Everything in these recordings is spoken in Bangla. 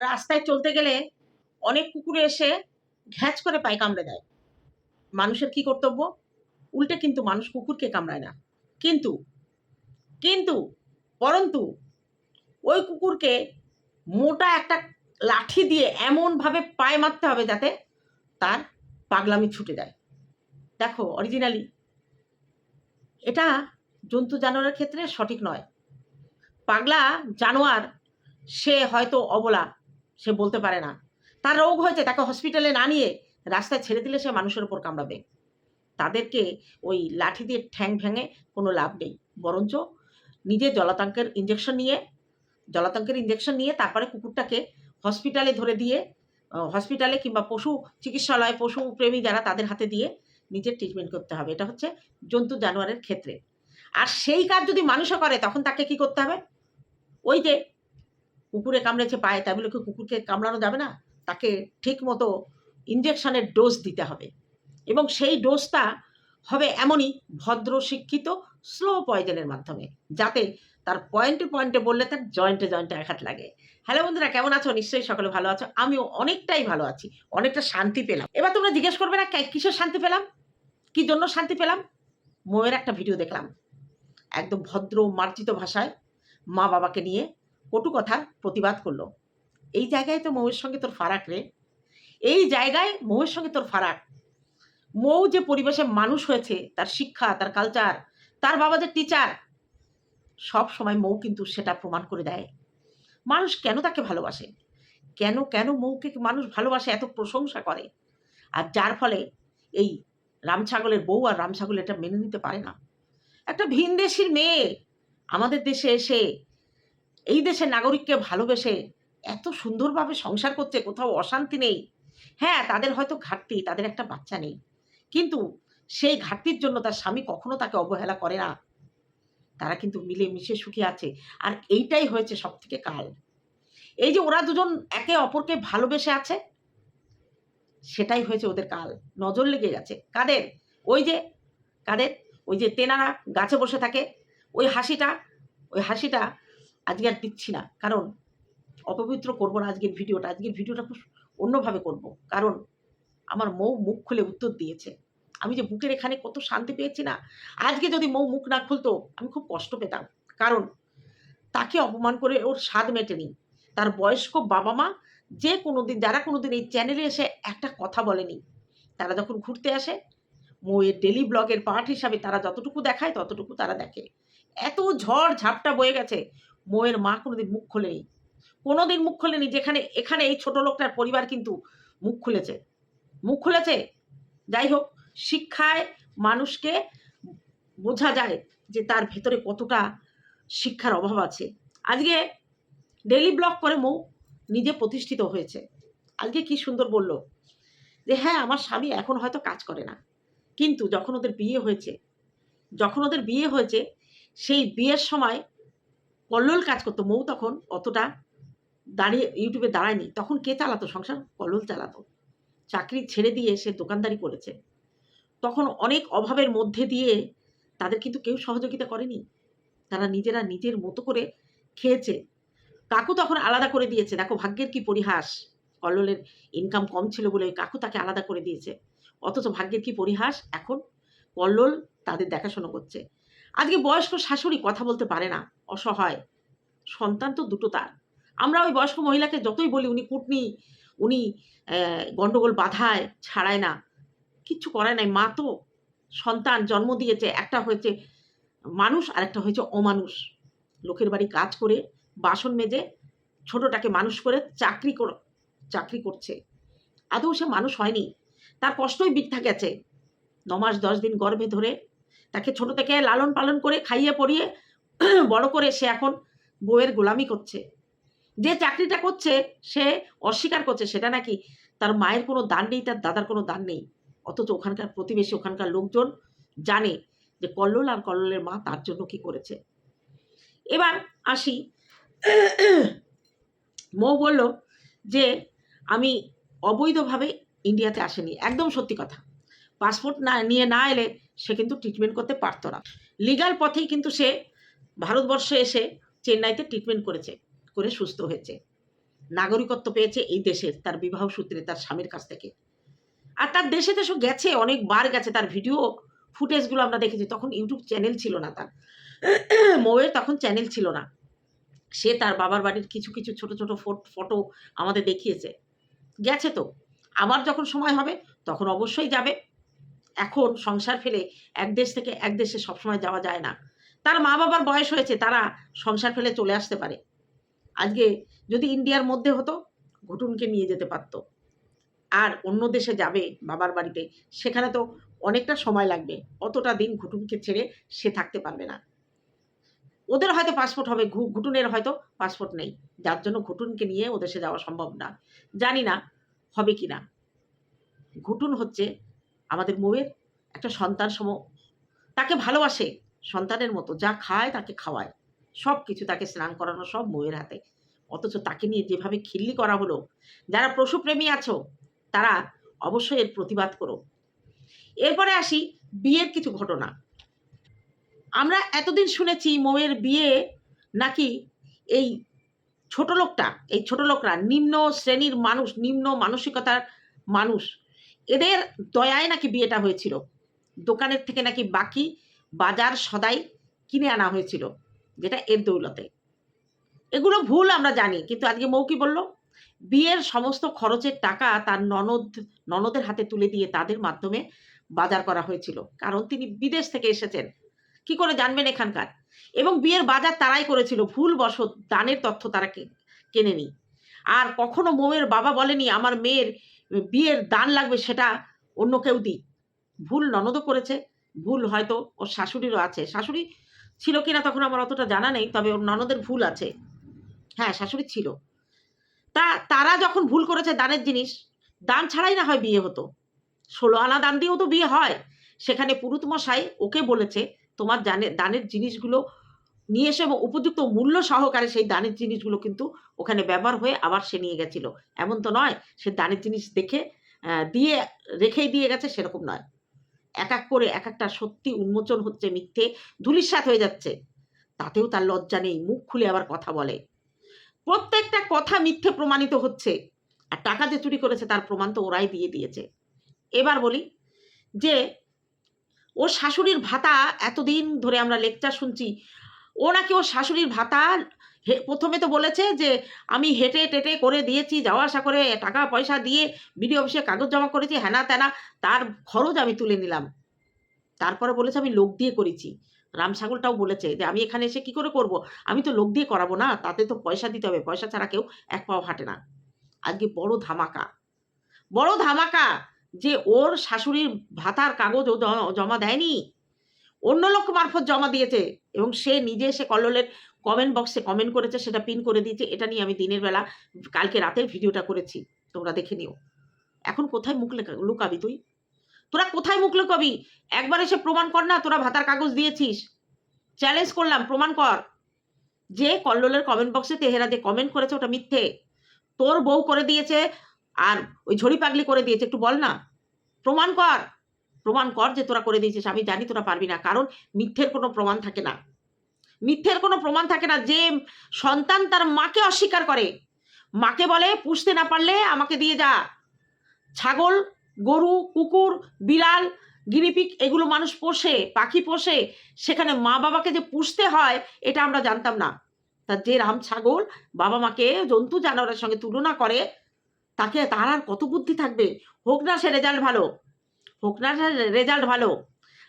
রাস্তায় চলতে গেলে অনেক কুকুরে এসে ঘ্যাচ করে পায়ে কামড়ে দেয়। মানুষের কি কর্তব্য? উল্টে কিন্তু মানুষ কুকুরকে কামড়ায় না। কিন্তু কিন্তু, পরন্তু, ওই কুকুরকে মোটা একটা লাঠি দিয়ে এমনভাবে পায়ে মারতে হবে যাতে তার পাগলামি ছুটে যায়। দেখো অরিজিনালি এটা জন্তু জানোয়ারের ক্ষেত্রে সঠিক নয়। পাগলা জানোয়ার, সে হয়তো অবলা সে বলতে পারে না। তার রোগ হয়েছে, তাকে হসপিটালে না নিয়ে রাস্তায় ছেড়ে দিলে সে মানুষের ওপর কামড়াবে। তাদেরকে ওই লাঠি দিয়ে ঠ্যাং ভেঙে কোনো লাভ নেই। বরঞ্চ নিজে জলাতঙ্কের ইঞ্জেকশন নিয়ে, জলাতঙ্কের ইঞ্জেকশন নিয়ে তারপরে কুকুরটাকে হসপিটালে ধরে দিয়ে হসপিটালে কিংবা পশু চিকিৎসালয়, পশু প্রেমী যারা তাদের হাতে দিয়ে নিজের ট্রিটমেন্ট করতে হবে। এটা হচ্ছে জন্তু জানোয়ারের ক্ষেত্রে। আর সেই কাজ যদি মানুষও করে, তখন তাকে কি করতে হবে? ওই যে কুকুরে কামড়েছে পায়ে তাই বলে কি কুকুরকে কামড়ানো যাবে না? তাকে ঠিক মতো ইঞ্জেকশনের ডোজ দিতে হবে। এবং সেই ডোজটা হবে এমনই ভদ্র শিক্ষিত স্লো পয়জনের মাধ্যমে, যাতে তার পয়েন্টে পয়েন্টে বললে তার জয়েন্টে জয়েন্টে আঘাত লাগে। হ্যালো বন্ধুরা, কেমন আছো? নিশ্চয়ই সকলে ভালো আছো। আমিও অনেকটাই ভালো আছি, অনেকটা শান্তি পেলাম। এবার তোমরা জিজ্ঞেস করবে না কিসের শান্তি পেলাম? কি জন্য শান্তি পেলাম? মোয়ের একটা ভিডিও দেখলাম। একদম ভদ্র মার্জিত ভাষায় মা বাবাকে নিয়ে কটু কথার প্রতিবাদ করল। এই জায়গায় তো মৌয়ের সঙ্গে তোর ফারাক রে। এই জায়গায় মৌয়ের সঙ্গে তোর ফারাক। মৌ যে পরিবেশে মানুষ হয়েছে, তার শিক্ষা, তার কালচার তার বাবা যে টিচার সব সময় মৌ কিন্তু সেটা প্রমাণ করে দেয়। মানুষ কেন তাকে ভালোবাসে? কেন কেন মৌকে মানুষ ভালোবাসে, এত প্রশংসা করে? আর যার ফলে এই রামছাগলের বউ আর রামছাগল এটা মেনে নিতে পারে না। একটা ভিন দেশির মেয়ে আমাদের দেশে এসে এই দেশের নাগরিককে ভালোবেসে এত সুন্দরভাবে সংসার করছে কোথাও অশান্তি নেই। হ্যাঁ তাদের হয়তো ঘাটতি, তাদের একটা বাচ্চা নেই। কিন্তু সেই ঘাটতির জন্য তার স্বামী কখনো তাকে অবহেলা করে না। তারা কিন্তু মিলে মিশে সুখী আছে। আর এইটাই হয়েছে সব থেকে কাল। এই যে ওরা দুজন একে অপরকে ভালোবেসে আছে, সেটাই হয়েছে ওদের কাল। নজর লেগে গেছে। কাদের? ওই যে, কাদের? ওই যে তেনারা গাছে বসে থাকে। ওই হাসিটা ওই হাসিটা আজকে আর দিচ্ছি না। কারণ অপবিত্র করব না আজকের ভিডিওটা। আজকের ভিডিওটা খুব অন্যভাবে করব। কারণ আমার মৌ মুখ খুলে উত্তর দিয়েছে। আমি যে বুকের এখানে কত শান্তি পেয়েছি না, আজকে যদি মৌ মুখ না খুলতো, আমি খুব কষ্ট পেতাম। কারণ তাকে অপমান করে ওর স্বাদ মেটেনি। তার বয়স্ক বাবা মা যে কোনো দিন যারা কোনো দিন এই চ্যানেলে এসে একটা কথা বলেনি, তারা যখন ঘুরতে আসে, মৌয়ের ডেলি ব্লগের পার্ট হিসাবে তারা যতটুকু দেখায়, ততটুকু তারা দেখে। এত ঝড় ঝাপটা বয়ে গেছে। মৌয়ের মা কোনোদিন মুখ খোলেনি। কোনোদিন মুখ খোলেনি যেখানে, এখানে এই ছোট লোকটার পরিবার কিন্তু মুখ খুলেছে। মুখ খুলেছে? যাই হোক, শিক্ষায় মানুষকে বোঝা যায় যে তার ভেতরে কতটা শিক্ষার অভাব আছে। আজকে ডেলি ব্লগ করে মৌ নিজে প্রতিষ্ঠিত হয়েছে। আজকে কি সুন্দর বলল যে হ্যাঁ আমার স্বামী এখন হয়তো কাজ করে না। কিন্তু যখন ওদের বিয়ে হয়েছে, যখন ওদের বিয়ে হয়েছে, সেই বিয়ের সময় কল্লোল কাজ করতো। মৌ তখন অতটা দাঁড়িয়ে ইউটিউবে দাঁড়ায়নি। তখন কে চালাতো? সংসার কল্লোল চালাতো। চাকরি ছেড়ে দিয়ে সে দোকানদারি করেছে। তখন অনেক অভাবের মধ্যে দিয়ে তাদের কিন্তু কেউ সহযোগিতা করেনি। তারা নিজেরা নিজের মতো করে খেয়েছে। কাকু তখন আলাদা করে দিয়েছে। দেখো ভাগ্যের কি পরিহাস। কল্লোলের ইনকাম কম ছিল বলে কাকু তাকে আলাদা করে দিয়েছে। অথচ ভাগ্যের কি পরিহাস? এখন কল্লোল তাদের দেখাশোনা করছে। আজকে বয়স্ক শাশুড়ি কথা বলতে পারে না অসহায়। সন্তান তো দুটো তার। আমরা ওই বয়স্ক মহিলাকে যতই বলি উনি কুটনি উনি আহ, গন্ডগোল বাধায় ছাড়ায় না কিচ্ছু করে নাই। মা তো সন্তান জন্ম দিয়েছে একটা হয়েছে মানুষ আর একটা হয়েছে অমানুষ। লোকের বাড়ি কাজ করে বাসন মেজে ছোটটাকে মানুষ করে চাকরি কর চাকরি করছে। আদৌ সে মানুষ হয়নি। তার কষ্টই বৃদ্ধা গেছে। ন মাস দশ দিন গর্ভে ধরে তাকে ছোট থেকে লালন পালন করে খাইয়ে পড়িয়ে বড় করে সে এখন বউয়ের গোলামি করছে। যে চাকরিটা করছে, সে অস্বীকার করছে, সেটা নাকি তার মায়ের কোনো দান নেই, তার দাদার কোনো দান নেই। অথচ ওখানকার প্রতিবেশী, ওখানকার লোকজন জানে যে কল্লোল আর কল্লোলের মা তার জন্য কি করেছে। এবার আসি। মৌ বলল যে, আমি অবৈধভাবে ইন্ডিয়াতে আসেনি। একদম সত্যি কথা। পাসপোর্ট না, নিয়ে না এলে সে কিন্তু ট্রিটমেন্ট করতে পারতো না। লিগাল পথেই কিন্তু সে ভারতবর্ষে এসে চেন্নাইতে ট্রিটমেন্ট করেছে, করে সুস্থ হয়েছে। নাগরিকত্ব পেয়েছে এই দেশের, তার বিবাহ সূত্রে তার স্বামীর কাছ থেকে। আর তার দেশে দেশে গেছে, অনেকবার গেছে, তার ভিডিও ফুটেজগুলো আমরা দেখেছি, তখন ইউটিউব চ্যানেল ছিল না তার। মৌয়ের তখন চ্যানেল ছিল না। সে তার বাবার বাড়ির কিছু কিছু ছোট ছোট ফটো আমাদের দেখিয়েছে। গেছে তো। আবার যখন সময় হবে, তখন অবশ্যই যাবে। এখন সংসার ফেলে এক দেশ থেকে এক দেশে সবসময় যাওয়া যায় না। তার মা বাবার বয়স হয়েছে, তারা সংসার ফেলে চলে আসতে পারে। আজকে যদি ইন্ডিয়ার মধ্যে হতো, ঘটুনকে নিয়ে যেতে পারত। আর অন্য দেশে যাবে বাবার বাড়িতে, সেখানে তো অনেকটা সময় লাগবে। অতটা দিন ঘুটুনকে ছেড়ে সে থাকতে পারবে না। ওদের হয়তো পাসপোর্ট হবে, ঘু- ঘুটুনের হয়তো পাসপোর্ট নেই। যার জন্য ঘুটুনকে নিয়ে ও দেশে যাওয়া সম্ভব না। জানি না হবে কি না ঘুটুন হচ্ছে আমাদের মৌয়ের একটা সন্তান সম, তাকে ভালোবাসে সন্তানের মতো, যা খায় তাকে খাওয়ায়। সব কিছু তাকে স্নান করানো সব মৌয়ের হাতে। অথচ তাকে নিয়ে যেভাবে খিল্লি করা হলো, যারা পশুপ্রেমী আছো, তারা অবশ্যই এর প্রতিবাদ করো। এরপরে আসি বিয়ের কিছু ঘটনা। আমরা এতদিন শুনেছি মৌয়ের বিয়ে নাকি এই ছোট লোকটা, এই ছোট লোকরা নিম্ন শ্রেণির মানুষ, নিম্ন মানসিকতার মানুষ এদের দয়ায় নাকি বিয়েটা হয়েছিল? দোকানের থেকে নাকি বাকি বাজার সদাই কিনে আনা হয়েছিল, যেটা এর দৌলতে। এগুলো ভুল আমরা জানি, কিন্তু আজকে মৌকি বলল? বিয়ের সমস্ত খরচের টাকা তার ননদ, ননদের হাতে তুলে দিয়ে তাদের মাধ্যমে বাজার করা হয়েছিল, কারণ তিনি বিদেশ থেকে এসেছেন। কি করে জানবেন এখানকার? এবং বিয়ের বাজার তারাই করেছিল ভুল বশত দানের তথ্য তারা কেনেনি। আর কখনো মৌয়ের বাবা বলেনি, আমার মেয়ের বিয়ের দান লাগবে সেটা অন্য কেউ দিই ভুল ননদও করেছে, ভুল হয়তো ওর শাশুড়িরও আছে। শাশুড়ি ছিল কিনা তখন আমার অতটা জানা নেই, তবে ওর ননদের ভুল আছে। হ্যাঁ শাশুড়ি ছিল। তা তারা যখন ভুল করেছে দানের জিনিস, দান ছাড়াই না হয় বিয়ে হতো। ষোলো আনা দান দিয়েও তো বিয়ে হয়। সেখানে পুরুত মশাই ওকে বলেছে, তোমার দানের দানের জিনিসগুলো নিয়ে এসে এবং উপযুক্ত মূল্য সহকারে সেই দানের জিনিসগুলো কিন্তু ওখানে ব্যবহার হয়ে আবার সে নিয়ে গেছিল। এমন তো নয়, সে দানের জিনিস দেখে দিয়ে, রেখেই দিয়ে গেছে সেরকম নয়। এক এক করে এক একটা সত্যি উন্মোচন হচ্ছে মিথ্যে ধুলিস্বাত হয়ে যাচ্ছে। তাতেও তার লজ্জা নেই, মুখ খুলে আবার কথা বলে। প্রত্যেকটা কথা মিথ্যে প্রমাণিত হচ্ছে, আর টাকা যে চুরি করেছে তার প্রমাণ তো ওরাই দিয়ে দিয়েছে। এবার বলি যে, ওর শাশুড়ির ভাতা এতদিন ধরে আমরা লেকচার শুনছি ও নাকি ওর শাশুড়ির ভাতা প্রথমে তো বলেছে যে আমি হেঁটে টেটে করে দিয়েছি, যাওয়া আসা করে টাকা পয়সা দিয়ে বিডিও অফিসে কাগজ জমা করেছি হ্যানা ত্যানা তার খরচ আমি তুলে নিলাম। তারপরে বলেছে আমি লোক দিয়ে করেছি। রাম ছাগলটাও বলেছে যে আমি এখানে এসে কি করে করব? আমি তো লোক দিয়ে করাবো না, তাতে তো পয়সা দিতে হবে, পয়সা ছাড়া কেউ এক পাও হাঁটে না। আজকে বড় ধামাকা। বড় ধামাকা যে ওর শাশুড়ির ভাতার কাগজ ও জমা দেয়নি। অন্য লোক মারফত জমা দিয়েছে। এবং সে নিজে এসে কল্লোলের কমেন্ট বক্সে কমেন্ট করেছে, সেটা পিন করে দিয়েছে। এটা নিয়ে আমি দিনের বেলা, কালকে রাতের ভিডিওটা করেছি। তোমরা দেখে নিও। এখন কোথায় মুখ লুকাবি তুই? তোরা কোথায় মুখ লুকাবি? একবার এসে প্রমাণ কর না, তোরা ভাতার কাগজ দিয়েছিস। চ্যালেঞ্জ করলাম, প্রমাণ কর। যে কল্লোলের কমেন্ট বক্সে তেহেরা যে কমেন্ট করেছে, ওটা মিথ্যে। তোর বউ করে দিয়েছে, আর ওই ঝড়ি পাগলি করে দিয়েছে, একটু বল না। প্রমাণ কর। প্রমাণ কর যে তোরা করে দিয়েছিস, আমি জানি তোরা পারবি না, কারণ মিথ্যের কোনো প্রমাণ থাকে না। মিথ্যের কোনো প্রমাণ থাকে না যে সন্তান তার মাকে অস্বীকার করে। মাকে বলে, পুষতে না পারলে আমাকে দিয়ে যা। ছাগল, গরু, কুকুর বিড়াল গিরিপিক, এগুলো মানুষ পোষে, পাখি পোষে। সেখানে মা বাবাকে যে পুষতে হয়, এটা আমরা জানতাম না। তা যে রাম ছাগল বাবা মাকে জন্তু জানোয়ারের সঙ্গে তুলনা করে, তাকে তার আর কত বুদ্ধি থাকবে? হোক না সে রেজাল্ট ভালো। সে রেজাল্ট ভালো।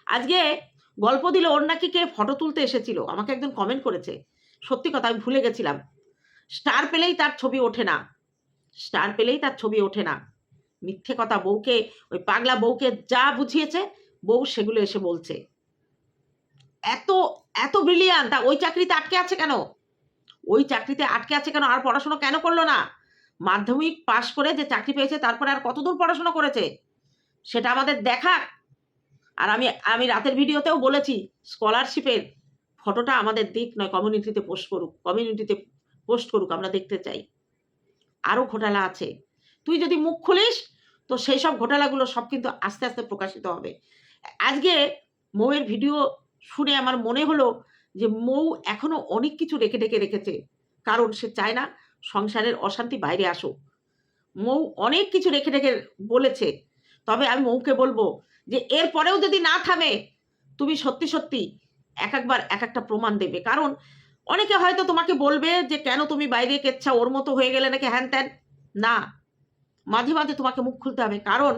আজকে গল্প দিল ওর নাকি কে ফটো তুলতে এসেছিল। আমাকে একজন কমেন্ট করেছে। সত্যি কথা, আমি ভুলে গেছিলাম। স্টার পেলেই তার ছবি ওঠে না। স্টার পেলেই তার ছবি ওঠে না। মিথ্যে কথা, বউকে, ওই পাগলা বউকে যা বুঝিয়েছে, বউ সেগুলো এসে বলছে। এত এত ব্রিলিয়ান তা ওই চাকরিতে আটকে আছে কেন? ওই চাকরিতে আটকে আছে কেন? আর পড়াশোনা কেন করল না? মাধ্যমিক পাশ করে যে চাকরি পেয়েছে, তারপরে আর কতদূর পড়াশোনা করেছে? সেটা আমাদের দেখাক আর আমি আমি রাতের ভিডিওতেও বলেছি স্কলারশিপের ফটোটা আমাদের দিক নয় কমিউনিটিতে পোস্ট করুক কমিউনিটিতে পোস্ট করুক, আমরা দেখতে চাই। আরও ঘোটালা আছে। তুই যদি মুখ খুলিস, তো সেই সব ঘোটালাগুলো সব কিন্তু আস্তে আস্তে প্রকাশিত হবে। আজকে মৌয়ের ভিডিও শুনে আমার মনে হলো যে মৌ এখনও অনেক কিছু রেখে ঢেকে রেখেছে। কারণ সে চায় না সংসারের অশান্তি বাইরে আসুক। মৌ অনেক কিছু রেখে রেখে বলেছে। তবে আমি মৌকে বলব যে এর পরেও যদি না থামে, তুমি সত্যি সত্যি এক একবার এক একটা প্রমাণ দেবে। কারণ অনেকে হয়তো তোমাকে বলবে যে কেন তুমি বাইরে কেচ্ছা, ওর মতো হয়ে গেলে নাকি হ্যান ত্যান। না, মাঝে মাঝে তোমাকে মুখ খুলতে হবে। কারণ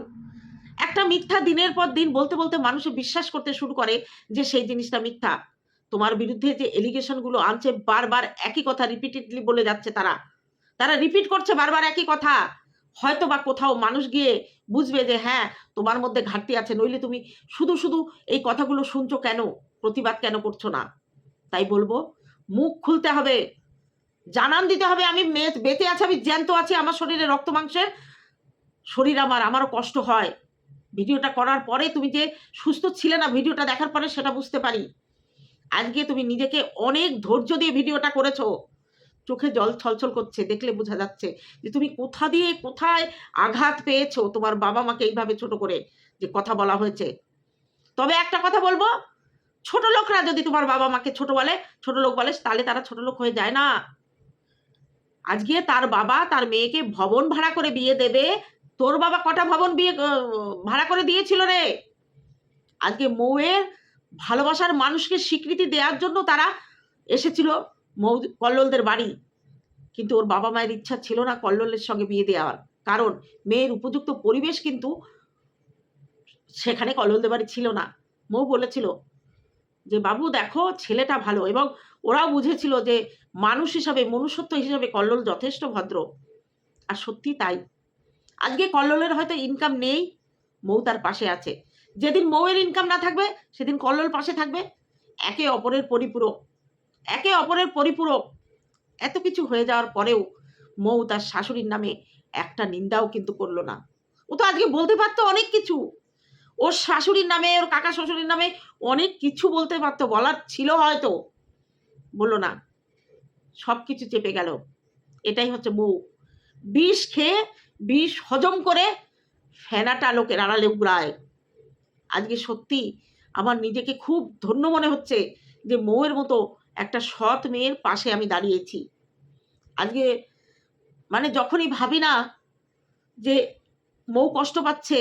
একটা মিথ্যা দিনের পর দিন বলতে বলতে মানুষে বিশ্বাস করতে শুরু করে যে সেই জিনিসটা মিথ্যা। তোমার বিরুদ্ধে যে এলিগেশনগুলো আনছে বারবার একই কথা রিপিটেডলি বলে যাচ্ছে তারা। তারা রিপিট করছে বারবার একই কথা। হয়তো বা কোথাও মানুষ গিয়ে বুঝবে যে হ্যাঁ তোমার মধ্যে ঘাটতি আছে, নইলে তুমি শুধু শুধু এই কথাগুলো শুনছো কেন? প্রতিবাদ কেন করছ না? তাই বলব, মুখ খুলতে হবে, জানান দিতে হবে, আমি বেঁচে আছি, আমি জ্যান্ত আছি, আমার শরীরে রক্ত মাংসের শরীর আমার, আমারও কষ্ট হয়। ভিডিওটা করার পরে তুমি যে সুস্থ ছিলে না, ভিডিওটা দেখার পরে সেটা বুঝতে পারি। আজকে তুমি নিজেকে অনেক ধৈর্য দিয়ে ভিডিওটা করেছ। চোখে জল ছলছল করছে, দেখলে বোঝা যাচ্ছে যে তুমি কোথা দিয়ে কোথায় আঘাত পেয়েছ তোমার বাবা মাকে এইভাবে ছোট করে যে কথা বলা হয়েছে। তবে একটা কথা বলব, ছোট লোকরা যদি তোমার বাবা মাকে ছোট বলে, ছোট লোক বলে, তাহলে তারা ছোট লোক হয়ে যায় না। আজকে তার বাবা তার মেয়েকে ভবন ভাড়া করে বিয়ে দেবে। তোর বাবা কটা ভবন বিয়ে ভাড়া করে দিয়েছিল রে? আজকে মৌয়ের ভালোবাসার মানুষকে স্বীকৃতি দেওয়ার জন্য তারা এসেছিল। মৌ কল্লোলদের বাড়ি। কিন্তু ওর বাবা মায়ের ইচ্ছা ছিল না কল্লোলের সঙ্গে বিয়ে দেওয়ার। কারণ মেয়ের উপযুক্ত পরিবেশ কিন্তু সেখানে কল্লোলদের বাড়ি ছিল না। মৌ বলেছিল যে, বাবু, দেখো, ছেলেটা ভালো। এবং ওরাও বুঝেছিল যে, মানুষ হিসাবে, মনুষ্যত্ব হিসাবে কল্লোল যথেষ্ট ভদ্র। আর সত্যি তাই। আজকে কল্লোলের হয়তো ইনকাম নেই, মৌ তার পাশে আছে। যেদিন মৌয়ের ইনকাম না থাকবে, সেদিন কল্লোল পাশে থাকবে। একে অপরের পরিপূরক। একে অপরের পরিপূরক। এত কিছু হয়ে যাওয়ার পরেও মৌ তার শাশুড়ির নামে একটা নিন্দাও কিন্তু করল না। ও তো আজকে বলতে পারতো অনেক কিছু। ওর শাশুড়ির নামে, ওর কাকা শ্বশুরের নামে অনেক কিছু বলতে পারতো, বলার ছিল হয়তো। বলল, না সব কিছু চেপে গেল। এটাই হচ্ছে বউ বিষ খেয়ে, বিষ হজম করে ফেনাটা লোকের আড়ালে উড়ায় আজকে সত্যি আমার নিজেকে খুব ধন্য মনে হচ্ছে যে মৌয়ের মতো একটা সৎ মেয়ের পাশে আমি দাঁড়িয়েছি। আজকে মানে যখনই ভাবি না যে মৌ কষ্ট পাচ্ছে,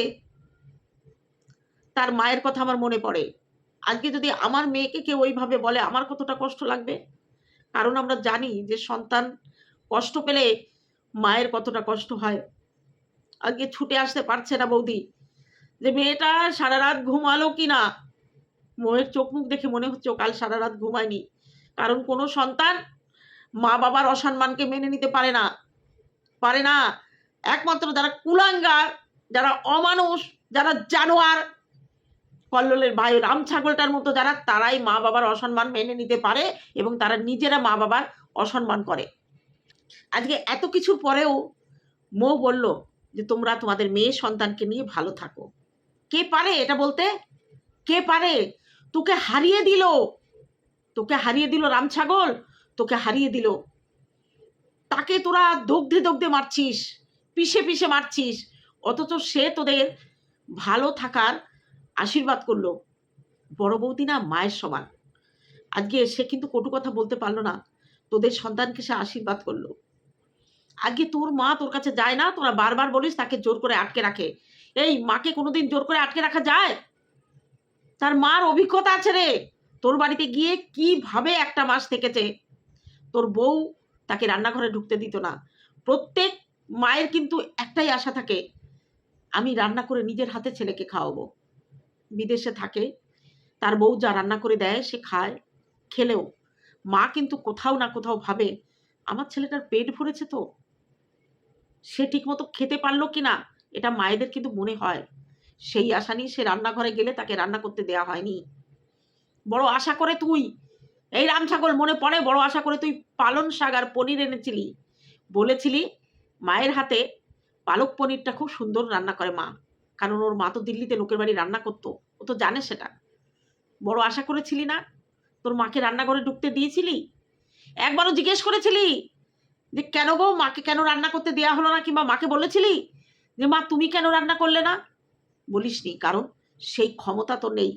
তার মায়ের কথা আমার মনে পড়ে। আজকে যদি আমার মেয়েকে কেউ ওইভাবে বলে, আমার কতটা কষ্ট লাগবে? কারণ আমরা জানি যে সন্তান কষ্ট পেলে মায়ের কতটা কষ্ট হয়। আজকে ছুটে আসতে পারছে না বৌদি যে মেয়েটা সারা রাত ঘুমালো কি না মোয়ের চোখ মুখ দেখে মনে হচ্ছে কাল সারা রাত ঘুমায়নি। কারণ কোনো সন্তান মা বাবার অসম্মানকে মেনে নিতে পারে না। পারে না। একমাত্র যারা কুলাঙ্গার, যারা অমানুষ, যারা জানোয়ার, কল্লোলের ভাই রাম ছাগলটার মতো যারা, তারাই মা বাবার অসম্মান মেনে নিতে পারে এবং তারা নিজেরা মা বাবার অসম্মান করে। আজকে এত কিছুর পরেও মৌ বলল যে, তোমরা তোমাদের মেয়ে সন্তানকে নিয়ে ভালো থাকো। কে পারে এটা বলতে? কে পারে? তোকে হারিয়ে দিল। তোকে হারিয়ে দিল রাম ছাগল, তোকে হারিয়ে দিল। তাকে তোরা দগ্ধে দগ্ধে মারছিস, পিষে পিষে মারছিস, অথচ সে তোদের ভালো থাকার আশীর্বাদ করল। বড় বৌদি না মায়ের সমান। আজকে সে কিন্তু কটু কথা বলতে পারল না। তোদের সন্তানকে সে আশীর্বাদ করল। আজকে তোর মা তোর কাছে যায় না, তোরা বারবার বলিস তাকে জোর করে আটকে রাখে। এই মাকে কোনোদিন জোর করে আটকে রাখা যায়? তার মার অভিজ্ঞতা আছে রে। তোর বাড়িতে গিয়ে কীভাবে একটা মাস থেকেছে? তোর বউ তাকে রান্নাঘরে ঢুকতে দিত না। প্রত্যেক মায়ের কিন্তু একটাই আশা থাকে, আমি রান্না করে নিজের হাতে ছেলেকে খাওয়াবো। বিদেশে থাকে, তার বউ যা রান্না করে দেয় সে খায়, খেলেও। মা কিন্তু কোথাও না কোথাও ভাবে, আমার ছেলেটার পেট ভরেছে তো। সে ঠিকমতো খেতে পারল কি না এটা মায়েদের কিন্তু মনে হয়। সেই আশা নিয়ে সে রান্নাঘরে গেলে তাকে রান্না করতে দেয়া হয়নি। বড় আশা করে তুই। এই রাম ছাগল, মনে পড়ে বড় আশা করে তুই পালন শাক আর পনির এনেছিলি। বলেছিলি, মায়ের হাতে পালক পনিরটা খুব সুন্দর রান্না করে মা। কারণ ওর মা তো দিল্লিতে লোকের বাড়ি রান্না করতো, ও তো জানে সেটা। বড় আশা করেছিলি না? তোর মাকে রান্নাঘরে ঢুকতে দিয়েছিলি? একবারও জিজ্ঞেস করেছিলি যে কেন গো, মাকে কেন রান্না করতে দেওয়া হলো না কিংবা মাকে বলেছিলি যে মা তুমি কেন রান্না করলে না? বলিসনি, কারণ সেই ক্ষমতা তো নেই।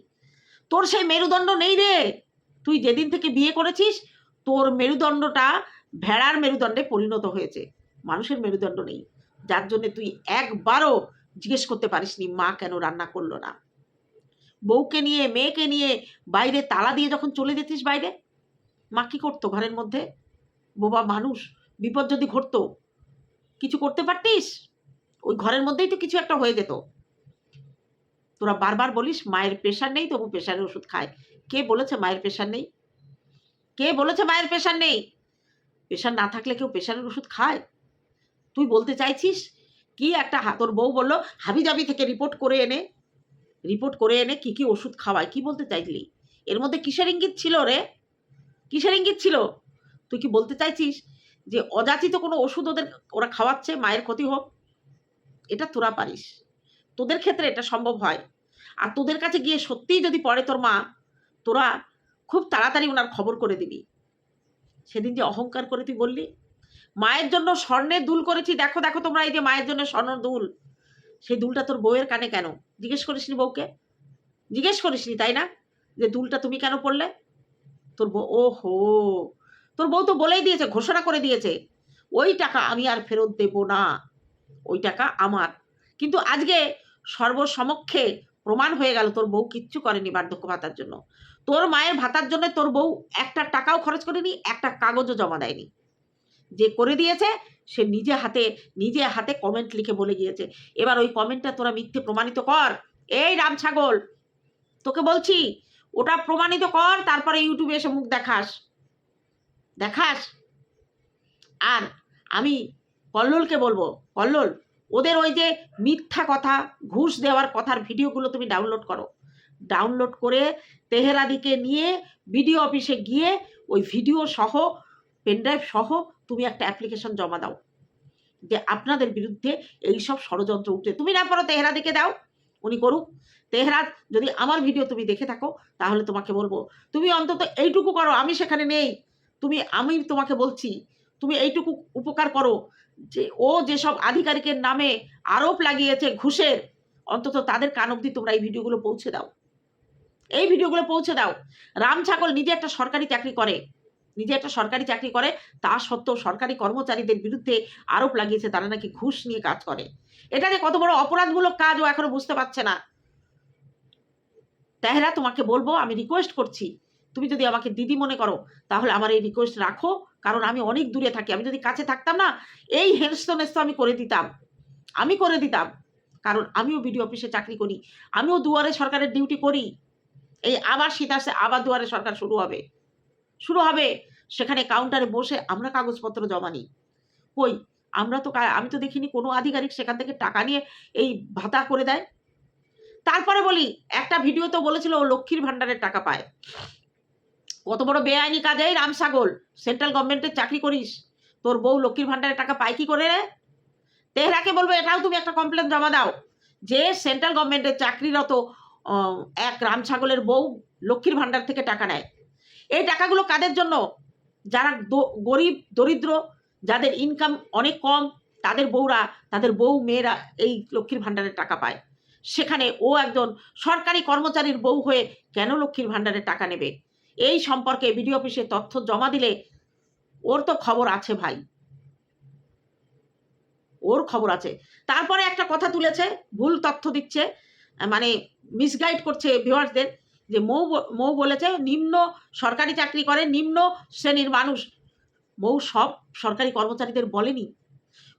তোর সেই মেরুদণ্ড নেই রে। তুই যেদিন থেকে বিয়ে করেছিস, তোর মেরুদণ্ডটা ভেড়ার মেরুদণ্ডে পরিণত হয়েছে। মানুষের মেরুদণ্ড নেই। যার জন্য তুই একবারও জিজ্ঞেস করতে পারিসনি, মা কেন রান্না করল না? বউকে নিয়ে, মেয়েকে নিয়ে বাইরে তালা দিয়ে যখন চলে যেতিস বাইরে, মা কি করতো ঘরের মধ্যে? বোবা মানুষ, বিপদ যদি ঘটতো, কিছু করতে পারতিস? ওই ঘরের মধ্যেই তো কিছু একটা হয়ে যেত। তোরা বারবার বলিস, মায়ের প্রেশার নেই, তবু প্রেশারের ওষুধ খায়। কে বলেছে মায়ের প্রেশার নেই? কে বলেছে মায়ের প্রেশার নেই? প্রেশার না থাকলে কেউ প্রেশারের ওষুধ খায়? তুই বলতে চাইছিস? কি একটা তোর বউ বলল, হাবিজাবি থেকে রিপোর্ট করে এনে রিপোর্ট করে এনে কি কি ওষুধ খাওয়ায়, কি বলতে চাইছিলি এর মধ্যে কিসের ইঙ্গিত ছিল রে? কিসের ইঙ্গিত ছিল? তুই কি বলতে চাইছিস যে অযাচিত কোনো ওষুধ ওদের, ওরা খাওয়াচ্ছে, মায়ের ক্ষতি হোক? এটা তোরা পারিস। তোদের ক্ষেত্রে এটা সম্ভব হয়। আর তোদের কাছে গিয়ে সত্যিই যদি পড়ে তোর মা, তোরা খুব তাড়াতাড়ি ওনার খবর করে দিবি। সেদিন যে অহংকার করে তুই বললি, মায়ের জন্য স্বর্ণের দুল করেছি, দেখো দেখো তোমরা এই যে মায়ের জন্য স্বর্ণের দুল। সেই দুলটা তোর বউয়ের কানে কেন? জিজ্ঞেস করিসনি বউকে? জিজ্ঞেস করিসনি, তাই না? যে দুলটা তুমি কেন পড়লে? তোর বউ ও হো তোর বউ তো বলেই দিয়েছে, ঘোষণা করে দিয়েছে, ওই টাকা আমি আর ফেরত দেব না, ওই টাকা আমার। কিন্তু আজকে সর্বসমক্ষে প্রমাণ হয়ে গেল তোর বউ কিচ্ছু করেনি বার্ধক্য ভাতার জন্য। তোর মায়ের ভাতার জন্য তোর বউ একটা টাকাও খরচ করেনি, একটা কাগজও জমা দেয়নি। যে করে দিয়েছে, সে নিজে হাতে নিজে হাতে কমেন্ট লিখে বলে গিয়েছে। এবার ওই কমেন্টটা তোরা মিথ্যে প্রমাণিত কর। এই রাম ছাগল, তোকে বলছি, ওটা প্রমাণিত কর, তারপরে ইউটিউবে এসে মুখ দেখাস। দেখাস? আর আমি কল্লোলকে বলব, কল্লোল ওদের ওই যে মিথ্যা কথা, ঘুষ দেওয়ার কথার ভিডিওগুলো তুমি ডাউনলোড করো। ডাউনলোড করে তেহেরাদিকে নিয়ে বিডিও অফিসে গিয়ে ওই ভিডিও সহ পেনড্রাইভ সহ তুমি একটা অ্যাপ্লিকেশন জমা দাও। যে আপনাদের বিরুদ্ধে এই সব ষড়যন্ত্র উঠে তুমি না পারো তেহরাদিকে দাও, উনি করুক। তেহরাত যদি আমার ভিডিও তুমি দেখে থাকো, তাহলে তোমাকে বলব, তুমি অন্তত এইটুকু করো, আমি সেখানে নেই। তুমি, আমি তোমাকে বলছি, তুমি এইটুকু উপকার করো। যে ও যেসব আধিকারিকের নামে আরোপ লাগিয়েছে ঘুষের, অন্তত তাদের কান অবধি তোমরা এই ভিডিওগুলো পৌঁছে দাও। এই ভিডিওগুলো পৌঁছে দাও। রাম ছাগল নিজে একটা সরকারি চাকরি করে, নিজে একটা সরকারি চাকরি করে, তা সত্ত্বেও সরকারি কর্মচারীদের বিরুদ্ধে আরোপ লাগিয়েছে, তারা নাকি ঘুষ নিয়ে কাজ করে। এটা যে কত বড় অপরাধমূলক কাজ ও এখনও বুঝতে পারছে না। তেহরা, তোমাকে বলব, আমি রিকোয়েস্ট করছি তুমি যদি আমাকে দিদি মনে করো, তাহলে আমার এই রিকোয়েস্ট রাখো, কারণ আমি অনেক দূরে থাকি। আমি যদি কাছে থাকতাম না, এই হেনস্থ আমি করে দিতাম। আমি করে দিতাম। কারণ আমিও বিডিও অফিসে চাকরি করি। আমিও দুয়ারে সরকারের ডিউটি করি। এই আবার শীত আসে, আবার দুয়ারে সরকার শুরু হবে। শুরু হবে। সেখানে কাউন্টারে বসে আমরা কাগজপত্র জমা নিই। কই? আমরা তো আমি তো দেখিনি কোনো আধিকারিক সেখান থেকে টাকা নিয়ে এই ভাতা করে দেয়। তারপরে বলি, একটা ভিডিও তো বলেছিল ও লক্ষ্মীর ভাণ্ডারের টাকা পায়। কত বড় বেআইনি কাজ রামসাগল সেন্ট্রাল গভর্নমেন্টের চাকরি করিস। তোর বউ লক্ষ্মীর ভাণ্ডারের টাকা পায় কি করে রে? তেহরাকে বলব, এটাও তুমি একটা কমপ্লেন জমা দাও। যে সেন্ট্রাল গভর্নমেন্টের চাকরিরত এক রাম ছাগলের বউ লক্ষ্মীর ভাণ্ডার থেকে টাকা নেয়। এই টাকাগুলো কাদের জন্য? যারা গরিব, দরিদ্র, যাদের ইনকাম অনেক কম, তাদের বউরা, তাদের বউ মেয়েরা এই লক্ষ্মীর ভাণ্ডারের টাকা পায়। সেখানে ও একজন সরকারি কর্মচারীর বউ হয়ে কেন লক্ষ্মীর ভাণ্ডারের টাকা নেবে? এই সম্পর্কে বিডিও অফিসে তথ্য জমা দিলে ওর তো খবর আছে ভাই। ওর খবর আছে। তারপরে একটা কথা তুলেছে, ভুল তথ্য দিচ্ছে মানে মিসগাইড করছে ভিউয়ার্সদের যে মৌ মৌ বলেছে, নিম্ন সরকারি চাকরি করে, নিম্ন শ্রেণির মানুষ। মৌ সব সরকারি কর্মচারীদের বলেনি।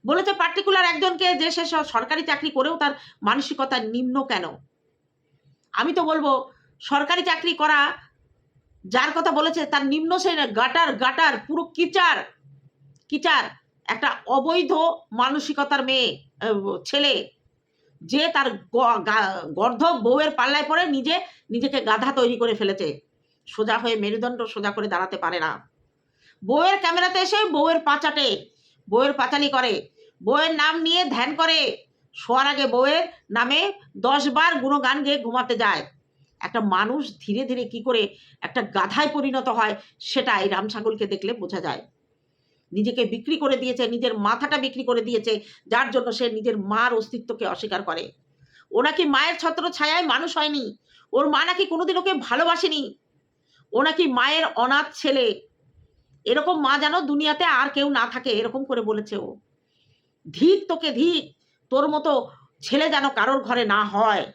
বলেছে পার্টিকুলার একজনকে যে সে, সরকারি চাকরি করেও তার মানসিকতা নিম্ন কেন? আমি তো বলব, সরকারি চাকরি করা যার কথা বলেছে, তার নিম্ন শ্রেণির গাটার গাটার, পুরো কিচার কিচার, একটা অবৈধ মানসিকতার মেয়ে ছেলে, যে তার গ- গা- গর্ধব বউয়ের পাল্লায় পড়ে নিজে, নিজেকে গাধা তৈরি করে ফেলেছে। সোজা হয়ে মেরুদণ্ড সোজা করে দাঁড়াতে পারে না। বউয়ের ক্যামেরাতে এসে বউয়ের পাচাটে বউয়ের পাচালি করে, বউয়ের নাম নিয়ে ধ্যান করে। শোয়ার আগে বউয়ের নামে দশ বার গুণগান গেয়ে ঘুমাতে যায়। একটা মানুষ ধীরে ধীরে কি করে একটা গাধায় পরিণত হয় সেটা এই রাম ছাগলকে দেখলে বোঝা যায়। নিজেকে বিক্রি করে দিয়েছে, নিজের মাথাটা বিক্রি করে দিয়েছে, যার জন্য সে নিজের মার অস্তিত্বকে অস্বীকার করে। ও নাকি মায়ের ছত্র ছায়ায় মানুষ হয়নি, ওর মা নাকি কোনোদিন ওকে ভালোবাসেনি, ও নাকি মায়ের অনাথ ছেলে। এরকম মা যেন দুনিয়াতে আর কেউ না থাকে, এরকম করে বলেছে ও। ধিক তোকে ধিক তোর মতো ছেলে যেন কারোর ঘরে না হয়।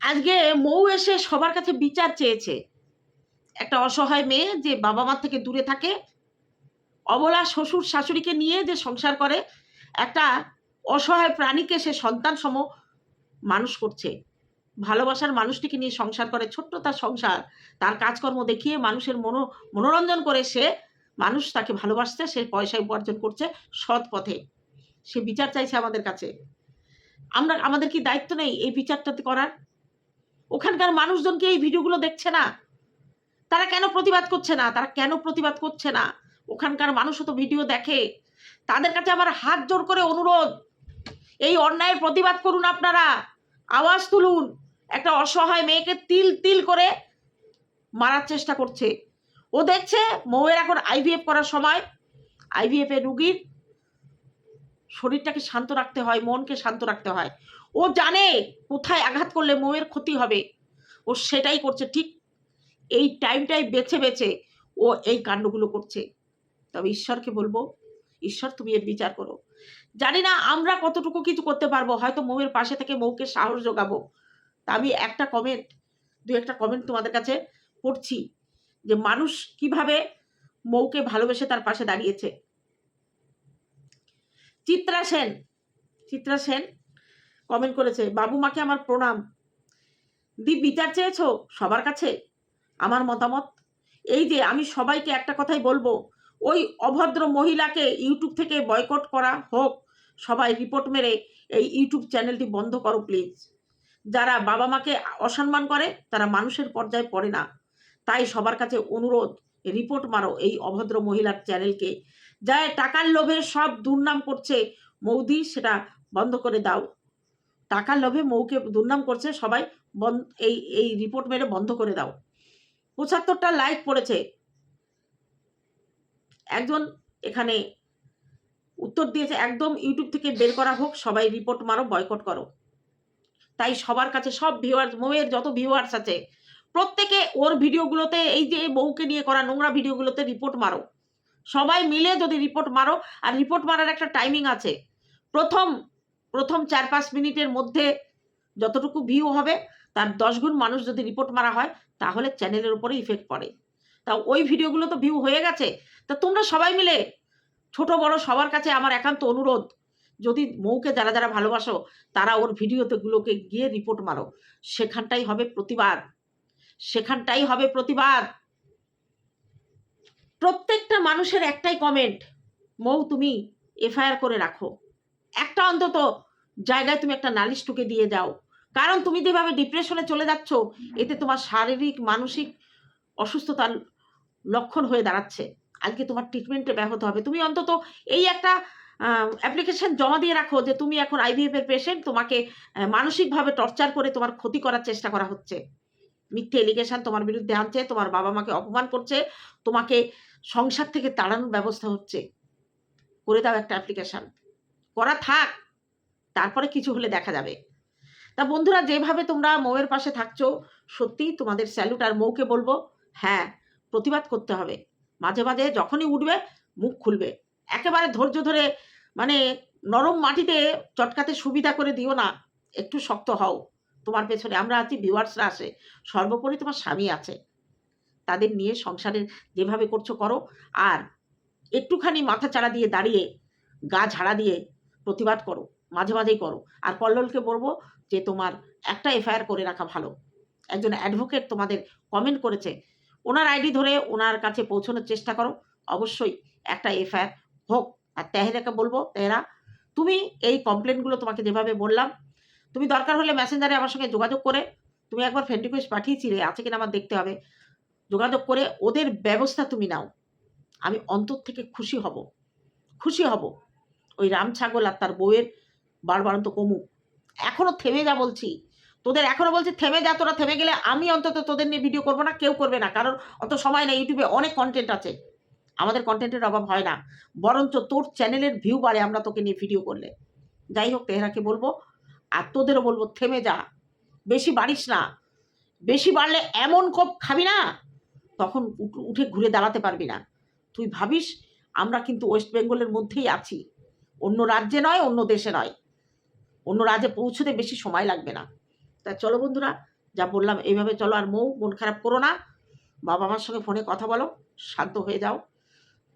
আজকে মৌ এসে সবার কাছে বিচার চেয়েছে। একটা অসহায় মেয়ে যে বাবা মার থেকে দূরে থাকে, অবলা শ্বশুর শাশুড়িকে নিয়ে যে সংসার করে, একটা অসহায় প্রাণীকে সে সন্তান সম মানুষ করছে। ভালোবাসার মানুষটিকে নিয়ে সংসার করে, ছোট্ট তার সংসার, তার কাজকর্ম দেখিয়ে মানুষের মনো, মনোরঞ্জন করে সে মানুষ তাকে ভালোবাসছে, সে পয়সা উপার্জন করছে সৎ পথে। সে বিচার চাইছে আমাদের কাছে। আমরা, আমাদের কি দায়িত্ব নেই এই বিচারটাতে করার? ওখানকার মানুষজন কি এই ভিডিওগুলো দেখছে না? তারা কেন প্রতিবাদ করছে না? তারা কেন প্রতিবাদ করছে না? ওখানকার মানুষও তো ভিডিও দেখে। তাদের কাছে আমার হাত জোর করে অনুরোধ, এই অন্যায়ের প্রতিবাদ করুন আপনারা। আওয়াজ তুলুন। একটা অসহায় মেয়েকে তিল তিল করে মারার চেষ্টা করছে। ও দেখছে মৌয়ের এখন আইভিএফ করার সময়। আইভিএফ এর রুগীর শরীরটাকে শান্ত রাখতে হয়, মনকে শান্ত রাখতে হয়। ও জানে কোথায় আঘাত করলে মৌয়ের ক্ষতি হবে। ও সেটাই করছে ঠিক এই টাইমটাই বেছে বেছে ও এই কাণ্ডগুলো করছে। তবে ঈশ্বরকে বলব, ঈশ্বর তুমি এর বিচার করো। জানি না আমরা কতটুকু কিছু করতে পারব, হয়তো মৌয়ের পাশে থেকে মৌকে সাহস যোগাবো। তা আমি একটা কমেন্ট দু একটা কমেন্ট তোমাদের কাছে পড়ছি যে মানুষ কীভাবে মৌকে ভালোবেসে তার পাশে দাঁড়িয়েছে। চিত্রা সেন চিত্রা সেন কমেন্ট করেছে, বাবু মাকে আমার প্রণাম। দি বিচার চেয়েছো সবার কাছে? আমার মতামত? এই যে আমি সবাইকে একটা কথাই বলব, ওই অভদ্র মহিলাকে ইউটিউব থেকে বয়কট করা হোক, সবাই রিপোর্ট মেরে এই ইউটিউব চ্যানেলটি বন্ধ করো প্লিজ যারা বাবা মাকে অসম্মান করে, তারা মানুষের পর্যায়ে পড়ে না। তাই সবার কাছে অনুরোধ রিপোর্ট মারো এই অভদ্র মহিলার চ্যানেলকে যায় টাকার লোভে সব দুর্নাম করছে, মৌদি, সেটা বন্ধ করে দাও। টাকার লোভে মৌকে দুর্নাম করছে, সবাই এই এই রিপোর্ট মেরে বন্ধ করে দাও। পঁচাত্তরটা লাইক পড়েছে। একজন এখানে উত্তর দিয়েছে, একদম ইউটিউব থেকে বের করা হোক, সবাই রিপোর্ট মারো বয়কট করো। তাই সবার কাছে সব ভিউয়ার্স মৌয়ের যত ভিউয়ার্স আছে, প্রত্যেকে ওর ভিডিওগুলোতে, এই যে বউকে নিয়ে করা নোংরা ভিডিওগুলোতে রিপোর্ট মারো। সবাই মিলে যদি রিপোর্ট মারো, আর রিপোর্ট মারার একটা টাইমিং আছে। প্রথম প্রথম চার পাঁচ মিনিটের মধ্যে যতটুকু ভিউ হবে, তার দশ গুণ মানুষ যদি রিপোর্ট মারা হয়, তাহলে চ্যানেলের উপরে ইফেক্ট পড়ে। তা ওই ভিডিওগুলো তো ভিউ হয়ে গেছে। তা তোমরা সবাই মিলে, ছোট বড় সবার কাছে আমার একান্ত অনুরোধ, যদি মৌকে যারা যারা ভালোবাসো, তারা ওর ভিডিওতে গুলোকে গিয়ে রিপোর্ট মারো। সেখানটাই হবে প্রতিবাদ। সেখানটাই হবে প্রতিবাদ। প্রত্যেকটা মানুষের একটাই কমেন্ট মৌ তুমি এফআইআর করে রাখো। একটা অন্তত জায়গায় তুমি একটা নালিশ টুকে দিয়ে যাও। কারণ তুমি যেভাবে ডিপ্রেশনে চলে যাচ্ছ, এতে তোমার শারীরিক, মানসিক অসুস্থতার লক্ষণ হয়ে দাঁড়াচ্ছে। আজকে তোমার ট্রিটমেন্টে ব্যাহত হবে। তুমি অন্তত এই একটা অ্যাপ্লিকেশন জমা দিয়ে রাখো যে তুমি এখন আইভিএফ এর পেশেন্ট তোমাকে মানসিকভাবে টর্চার করে তোমার ক্ষতি করার চেষ্টা করা হচ্ছে। মিথ্যে এলিগেশন তোমার বিরুদ্ধে আনছে, তোমার বাবা মাকে অপমান করছে, তোমাকে সংসার থেকে তাড়ানোর ব্যবস্থা হচ্ছে। করে দাও একটা অ্যাপ্লিকেশন করা থাক, তারপরে কিছু হলে দেখা যাবে। তা বন্ধুরা, যেভাবে তোমরা মৌয়ের পাশে থাকছো, সত্যিই তোমাদের স্যালুট আর মৌকে বলব হ্যাঁ প্রতিবাদ করতে হবে। মাঝে মাঝে যখনই উঠবে, মুখ খুলবে। একেবারে ধৈর্য ধরে মানে নরম মাটিতে চটকাতে সুবিধা করে দিও না, একটু শক্ত হও। তোমার পেছনে আমরা আছি ভিউয়ার্সরা আসে সর্বোপরি তোমার স্বামী আছে। তাদের নিয়ে সংসারের যেভাবে করছ করো, আর একটুখানি মাথা চাড়া দিয়ে দাঁড়িয়ে, গা ঝাড়া দিয়ে প্রতিবাদ করো মাঝে মাঝেই করো। আর কল্লোলকে বলব যে, তোমার একটা এফআইআর করে রাখা ভালো। একজন অ্যাডভোকেট তোমাদের কমেন্ট করেছে, ওনার আইডি ধরে ওনার কাছে পৌঁছানোর চেষ্টা করো। অবশ্যই একটা এফআইআর হোক। আর তেহেরাকে বলব, তেহেরা, তুমি এই কমপ্লেনগুলো তোমাকে যেভাবে বললাম, তুমি দরকার হলে মেসেঞ্জারে আমার সঙ্গে যোগাযোগ করে, তুমি একবার ফ্রেন্ড রিকোয়েস্ট পাঠিয়েছিলে আছে কিনা আমার দেখতে হবে। যোগাযোগ করে ওদের ব্যবস্থা তুমি নাও। আমি অন্তর থেকে খুশি হব। খুশি হব। ওই রাম ছাগল আর তার বউয়ের বারবারন্ত কমুক এখনও থেমে যা বলছি। তোদের এখনও বলছি থেমে যা, তোরা থেমে গেলে আমি অন্তত তোদের নিয়ে ভিডিও করব না, কেউ করবে না। কারণ অত সময় নেই, ইউটিউবে অনেক কন্টেন্ট আছে। আমাদের কন্টেন্টের অভাব হয় না। বরঞ্চ তোর চ্যানেলের ভিউ বাড়ে আমরা তোকে নিয়ে ভিডিও করলে। যাই হোক, তেহরাকে বলব, আর তোদেরও বলব, থেমে যা। বেশি বাড়িস না। বেশি বাড়লে এমন কোপ খাবি না, তখন উঠে ঘুরে দাঁড়াতে পারবি না। তুই ভাবিস, আমরা কিন্তু ওয়েস্ট বেঙ্গলের মধ্যেই আছি। অন্য রাজ্যে নয়, অন্য দেশে নয়। অন্য রাজ্যে পৌঁছতে বেশি সময় লাগবে না। তা চলো বন্ধুরা, যা বললাম এইভাবে চলো। আর মৌ, মন খারাপ করো না। বাবা মার সঙ্গে ফোনে কথা বলো। শান্ত হয়ে যাও।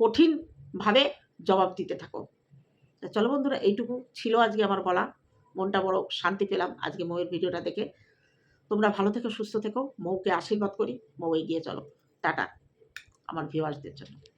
কঠিনভাবে জবাব দিতে থাকো। তা চলো বন্ধুরা, এইটুকু ছিল আজকে আমার বলা। মনটা বড় শান্তি পেলাম আজকে মৌয়ের ভিডিওটা দেখে। তোমরা ভালো থেকো, সুস্থ থেকো। মৌকে আশীর্বাদ করি। মৌ এগিয়ে চলো। টাটা। আমার ভিউয়ার্সদের জন্য।